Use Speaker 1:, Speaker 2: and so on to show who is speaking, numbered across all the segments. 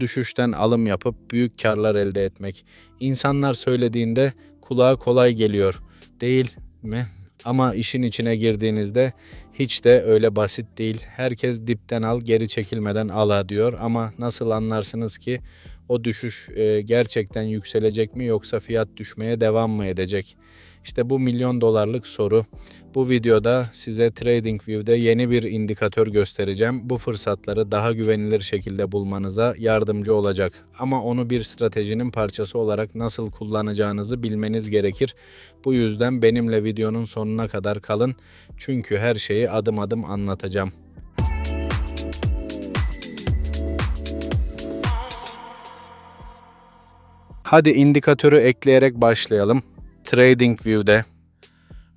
Speaker 1: düşüşten alım yapıp büyük karlar elde etmek. İnsanlar söylediğinde kulağa kolay geliyor. Değil mi? Ama işin içine girdiğinizde hiç de öyle basit değil. Herkes dipten al, geri çekilmeden ala diyor ama nasıl anlarsınız ki o düşüş e, gerçekten yükselecek mi yoksa fiyat düşmeye devam mı edecek? İşte bu milyon dolarlık soru. Bu videoda size TradingView'de yeni bir indikatör göstereceğim. Bu fırsatları daha güvenilir şekilde bulmanıza yardımcı olacak. Ama onu bir stratejinin parçası olarak nasıl kullanacağınızı bilmeniz gerekir. Bu yüzden benimle videonun sonuna kadar kalın. Çünkü her şeyi adım adım anlatacağım. Hadi indikatörü ekleyerek başlayalım. TradingView'de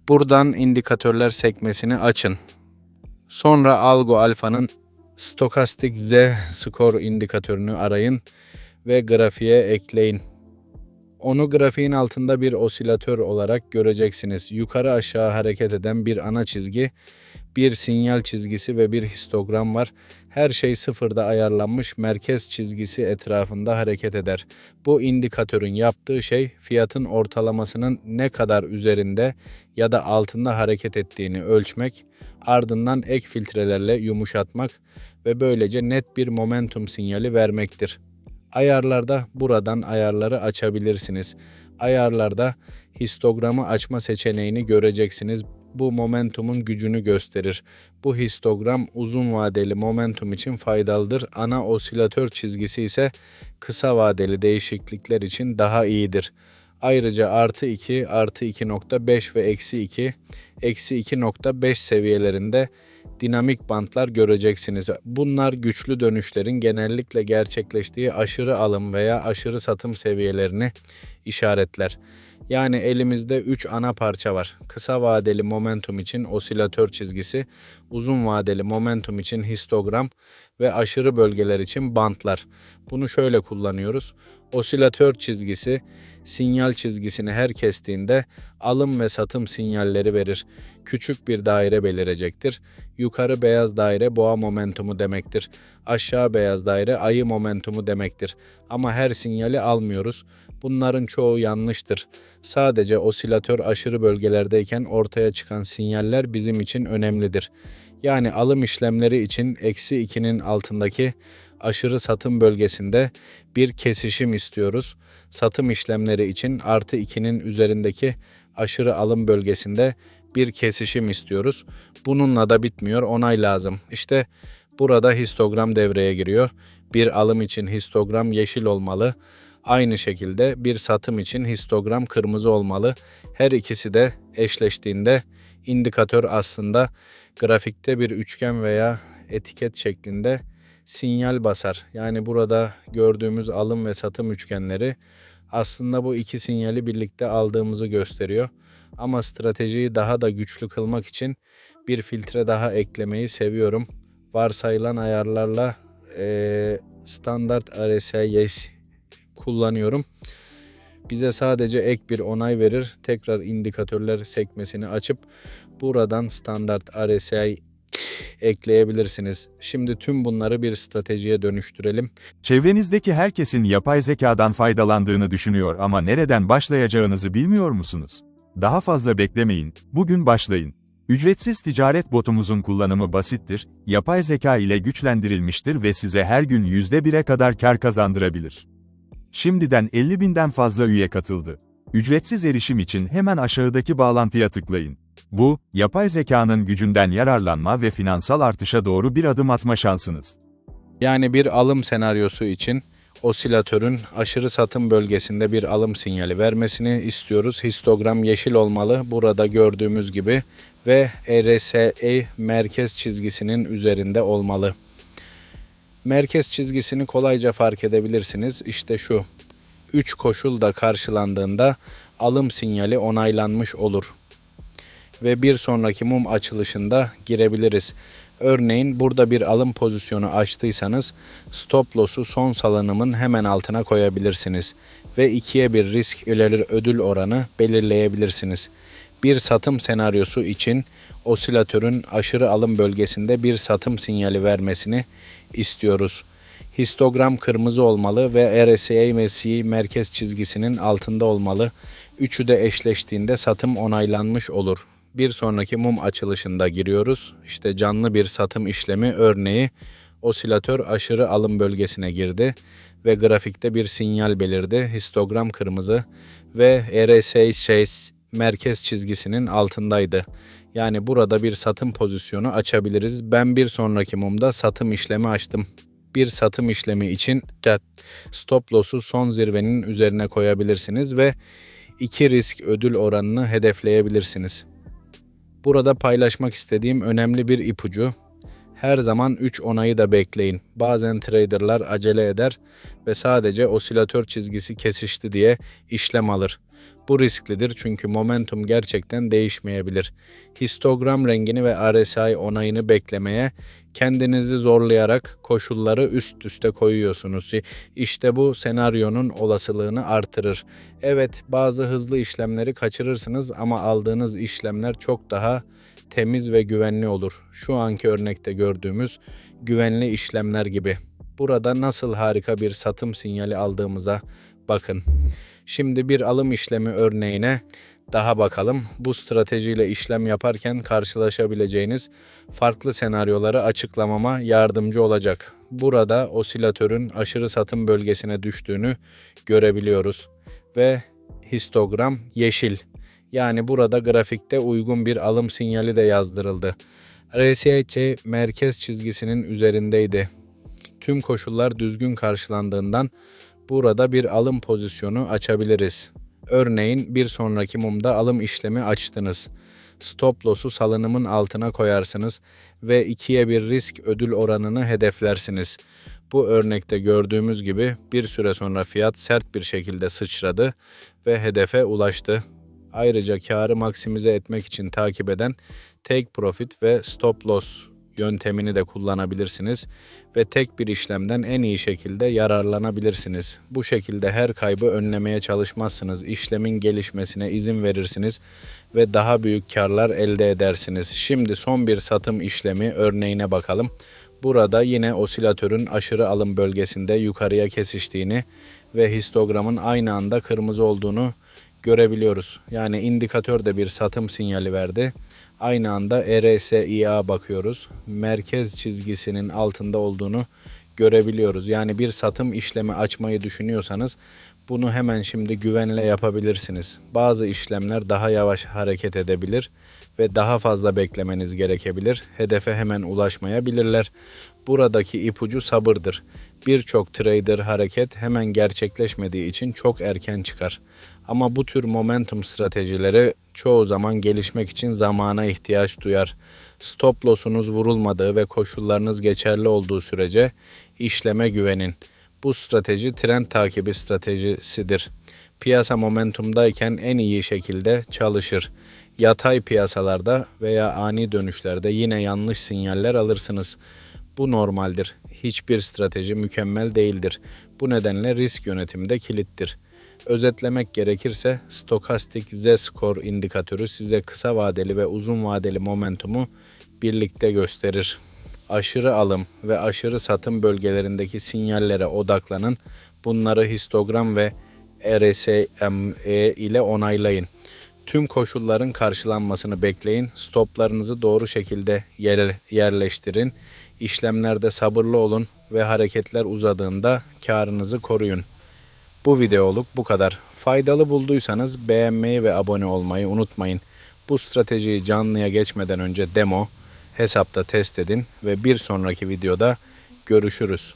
Speaker 1: buradan indikatörler sekmesini açın. Sonra Algo Alpha'nın Stokastik Z Score indikatörünü arayın ve grafiğe ekleyin. Onu grafiğin altında bir osilatör olarak göreceksiniz. Yukarı aşağı hareket eden bir ana çizgi, bir sinyal çizgisi ve bir histogram var. Her şey sıfırda ayarlanmış merkez çizgisi etrafında hareket eder. Bu indikatörün yaptığı şey fiyatın ortalamasının ne kadar üzerinde ya da altında hareket ettiğini ölçmek, ardından ek filtrelerle yumuşatmak ve böylece net bir momentum sinyali vermektir. Ayarlarda buradan ayarları açabilirsiniz. Ayarlarda histogramı açma seçeneğini göreceksiniz. Bu momentumun gücünü gösterir. Bu histogram uzun vadeli momentum için faydalıdır. Ana osilatör çizgisi ise kısa vadeli değişiklikler için daha iyidir. Ayrıca artı 2, artı 2.5 ve eksi 2, eksi 2.5 seviyelerinde dinamik bantlar göreceksiniz. Bunlar güçlü dönüşlerin genellikle gerçekleştiği aşırı alım veya aşırı satım seviyelerini işaretler. Yani elimizde 3 ana parça var. Kısa vadeli momentum için osilatör çizgisi, uzun vadeli momentum için histogram ve aşırı bölgeler için bantlar. Bunu şöyle kullanıyoruz. Osilatör çizgisi sinyal çizgisini her kestiğinde alım ve satım sinyalleri verir. Küçük bir daire belirecektir. Yukarı beyaz daire boğa momentumu demektir. Aşağı beyaz daire ayı momentumu demektir. Ama her sinyali almıyoruz. Bunların çoğu yanlıştır. Sadece osilatör aşırı bölgelerdeyken ortaya çıkan sinyaller bizim için önemlidir. Yani alım işlemleri için eksi 2'nin altındaki aşırı satım bölgesinde bir kesişim istiyoruz. Satım işlemleri için artı 2'nin üzerindeki aşırı alım bölgesinde bir kesişim istiyoruz. Bununla da bitmiyor, onay lazım. İşte burada histogram devreye giriyor. Bir alım için histogram yeşil olmalı. Aynı şekilde bir satım için histogram kırmızı olmalı. Her ikisi de eşleştiğinde indikatör aslında grafikte bir üçgen veya etiket şeklinde sinyal basar. Yani burada gördüğümüz alım ve satım üçgenleri aslında bu iki sinyali birlikte aldığımızı gösteriyor. Ama stratejiyi daha da güçlü kılmak için bir filtre daha eklemeyi seviyorum. Varsayılan ayarlarla e, standart RSI kullanıyorum. Bize sadece ek bir onay verir. Tekrar indikatörler sekmesini açıp buradan standart RSI ekleyebilirsiniz. Şimdi tüm bunları bir stratejiye dönüştürelim.
Speaker 2: Çevrenizdeki herkesin yapay zekadan faydalandığını düşünüyor ama nereden başlayacağınızı bilmiyor musunuz? Daha fazla beklemeyin, bugün başlayın. Ücretsiz ticaret botumuzun kullanımı basittir, yapay zeka ile güçlendirilmiştir ve size her gün %1'e kadar kar kazandırabilir. Şimdiden 50 binden fazla üye katıldı. Ücretsiz erişim için hemen aşağıdaki bağlantıya tıklayın. Bu, yapay zekanın gücünden yararlanma ve finansal artışa doğru bir adım atma şansınız.
Speaker 1: Yani bir alım senaryosu için osilatörün aşırı satım bölgesinde bir alım sinyali vermesini istiyoruz. Histogram yeşil olmalı burada gördüğümüz gibi ve RSI merkez çizgisinin üzerinde olmalı. Merkez çizgisini kolayca fark edebilirsiniz. İşte şu. 3 koşul da karşılandığında alım sinyali onaylanmış olur. Ve bir sonraki mum açılışında girebiliriz. Örneğin burada bir alım pozisyonu açtıysanız stop loss'u son salınımın hemen altına koyabilirsiniz ve ikiye bir risk ileri ödül oranı belirleyebilirsiniz. Bir satım senaryosu için osilatörün aşırı alım bölgesinde bir satım sinyali vermesini istiyoruz. Histogram kırmızı olmalı ve RSI ve merkez çizgisinin altında olmalı. Üçü de eşleştiğinde satım onaylanmış olur. Bir sonraki mum açılışında giriyoruz. İşte canlı bir satım işlemi örneği osilatör aşırı alım bölgesine girdi ve grafikte bir sinyal belirdi. Histogram kırmızı ve RSI merkez çizgisinin altındaydı. Yani burada bir satım pozisyonu açabiliriz. Ben bir sonraki mumda satım işlemi açtım. Bir satım işlemi için stop loss'u son zirvenin üzerine koyabilirsiniz ve iki risk ödül oranını hedefleyebilirsiniz. Burada paylaşmak istediğim önemli bir ipucu. Her zaman 3 onayı da bekleyin. Bazen traderlar acele eder ve sadece osilatör çizgisi kesişti diye işlem alır. Bu risklidir çünkü momentum gerçekten değişmeyebilir. Histogram rengini ve RSI onayını beklemeye kendinizi zorlayarak koşulları üst üste koyuyorsunuz. İşte bu senaryonun olasılığını artırır. Evet, bazı hızlı işlemleri kaçırırsınız ama aldığınız işlemler çok daha temiz ve güvenli olur. Şu anki örnekte gördüğümüz güvenli işlemler gibi. Burada nasıl harika bir satım sinyali aldığımıza bakın. Şimdi bir alım işlemi örneğine daha bakalım. Bu stratejiyle işlem yaparken karşılaşabileceğiniz farklı senaryoları açıklamama yardımcı olacak. Burada osilatörün aşırı satım bölgesine düştüğünü görebiliyoruz ve histogram yeşil. Yani burada grafikte uygun bir alım sinyali de yazdırıldı. RSI merkez çizgisinin üzerindeydi. Tüm koşullar düzgün karşılandığından burada bir alım pozisyonu açabiliriz. Örneğin bir sonraki mumda alım işlemi açtınız. Stop loss'u salınımın altına koyarsınız ve ikiye bir risk ödül oranını hedeflersiniz. Bu örnekte gördüğümüz gibi bir süre sonra fiyat sert bir şekilde sıçradı ve hedefe ulaştı. Ayrıca karı maksimize etmek için takip eden take profit ve stop loss yöntemini de kullanabilirsiniz ve tek bir işlemden en iyi şekilde yararlanabilirsiniz. Bu şekilde her kaybı önlemeye çalışmazsınız. İşlemin gelişmesine izin verirsiniz ve daha büyük karlar elde edersiniz. Şimdi son bir satım işlemi örneğine bakalım. Burada yine osilatörün aşırı alım bölgesinde yukarıya kesiştiğini ve histogramın aynı anda kırmızı olduğunu görebiliyoruz. Yani indikatör de bir satım sinyali verdi. Aynı anda RSI'a bakıyoruz. Merkez çizgisinin altında olduğunu görebiliyoruz. Yani bir satım işlemi açmayı düşünüyorsanız bunu hemen şimdi güvenle yapabilirsiniz. Bazı işlemler daha yavaş hareket edebilir ve daha fazla beklemeniz gerekebilir. Hedefe hemen ulaşmayabilirler. Buradaki ipucu sabırdır. Birçok trader hareket hemen gerçekleşmediği için çok erken çıkar. Ama bu tür momentum stratejileri çoğu zaman gelişmek için zamana ihtiyaç duyar. Stop loss'unuz vurulmadığı ve koşullarınız geçerli olduğu sürece işleme güvenin. Bu strateji trend takibi stratejisidir. Piyasa momentumdayken en iyi şekilde çalışır. Yatay piyasalarda veya ani dönüşlerde yine yanlış sinyaller alırsınız. Bu normaldir. Hiçbir strateji mükemmel değildir. Bu nedenle risk yönetimi de kilittir. Özetlemek gerekirse stokastik Z-score indikatörü size kısa vadeli ve uzun vadeli momentumu birlikte gösterir. Aşırı alım ve aşırı satım bölgelerindeki sinyallere odaklanın. Bunları histogram ve RSME ile onaylayın. Tüm koşulların karşılanmasını bekleyin. Stoplarınızı doğru şekilde yer, yerleştirin. İşlemlerde sabırlı olun ve hareketler uzadığında karınızı koruyun. Bu videoluk bu kadar. Faydalı bulduysanız beğenmeyi ve abone olmayı unutmayın. Bu stratejiyi canlıya geçmeden önce demo hesapta test edin ve bir sonraki videoda görüşürüz.